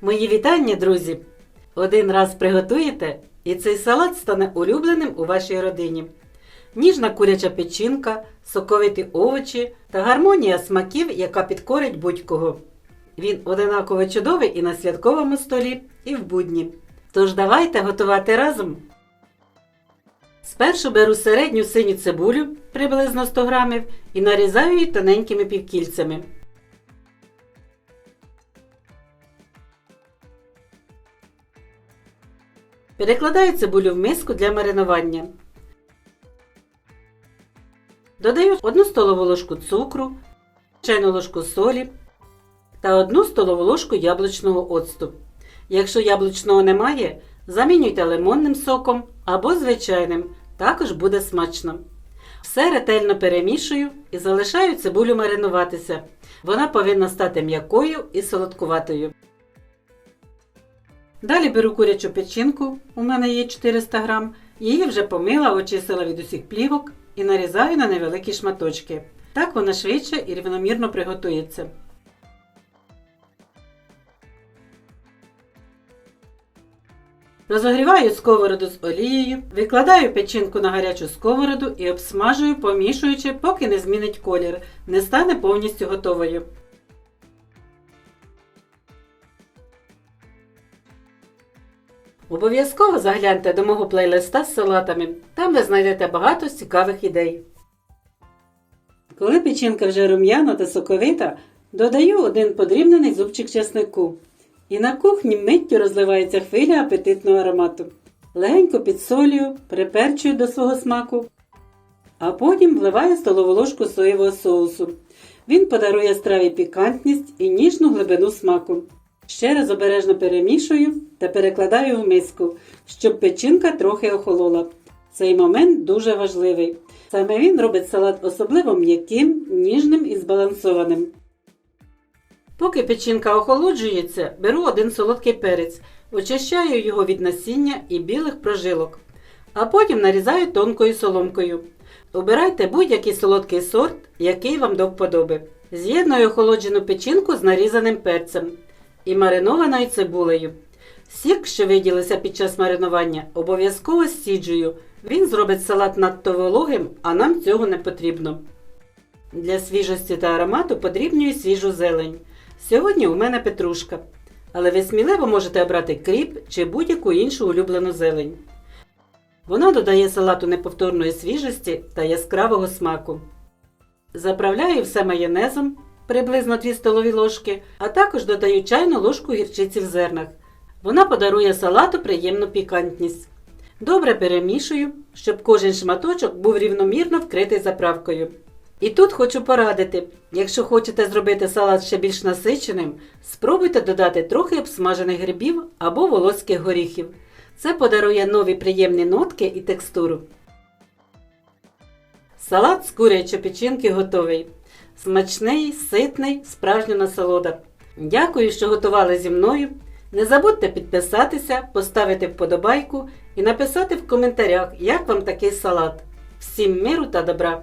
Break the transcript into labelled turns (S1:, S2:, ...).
S1: Мої вітання, друзі! Один раз приготуєте, і цей салат стане улюбленим у вашій родині. Ніжна куряча печінка, соковиті овочі та гармонія смаків, яка підкорить будь-кого. Він одинаково чудовий і на святковому столі, і в будні. Тож давайте готувати разом. Спершу беру середню синю цибулю приблизно 100 грамів і нарізаю її тоненькими півкільцями. Перекладаю цибулю в миску для маринування. Додаю 1 столову ложку цукру, чайну ложку солі та 1 столову ложку яблучного оцту. Якщо яблучного немає, замінюйте лимонним соком або звичайним, також буде смачно. Все ретельно перемішую і залишаю цибулю маринуватися. Вона повинна стати м'якою і солодкуватою. Далі беру курячу печінку, у мене є 400 грам. Її вже помила, очистила від усіх плівок і нарізаю на невеликі шматочки. Так вона швидше і рівномірно приготується. Розогріваю сковороду з олією, викладаю печінку на гарячу сковороду і обсмажую, помішуючи, поки не змінить колір, не стане повністю готовою. Обов'язково загляньте до мого плейлиста з салатами. Там ви знайдете багато цікавих ідей. Коли печінка вже рум'яна та соковита, додаю один подрібнений зубчик чеснику. І на кухні миттю розливається хвиля апетитного аромату. Легенько підсолюю, приперчую до свого смаку, а потім вливаю столову ложку соєвого соусу. Він подарує страві пікантність і ніжну глибину смаку. Ще раз обережно перемішую та перекладаю в миску, щоб печінка трохи охолола. Цей момент дуже важливий. Саме він робить салат особливо м'яким, ніжним і збалансованим. Поки печінка охолоджується, беру один солодкий перець, очищаю його від насіння і білих прожилок, а потім нарізаю тонкою соломкою. Обирайте будь-який солодкий сорт, який вам до вподоби. З'єдную охолоджену печінку з нарізаним перцем і маринованою цибулею. Сік, що виділився під час маринування, обов'язково стіджую. Він зробить салат надто вологим, а нам цього не потрібно. Для свіжості та аромату подрібнюю свіжу зелень. Сьогодні у мене петрушка, але ви сміливо можете обрати кріп чи будь-яку іншу улюблену зелень. Вона додає салату неповторної свіжості та яскравого смаку. Заправляю все майонезом приблизно 2 столові ложки, а також додаю чайну ложку гірчиці в зернах. Вона подарує салату приємну пікантність. Добре перемішую, щоб кожен шматочок був рівномірно вкритий заправкою. І тут хочу порадити, якщо хочете зробити салат ще більш насиченим, спробуйте додати трохи обсмажених грибів або волоських горіхів. Це подарує нові приємні нотки і текстуру. Салат з курячої печінки готовий. Смачний, ситний, справжня насолода. Дякую, що готували зі мною. Не забудьте підписатися, поставити вподобайку і написати в коментарях, як вам такий салат. Всім миру та добра!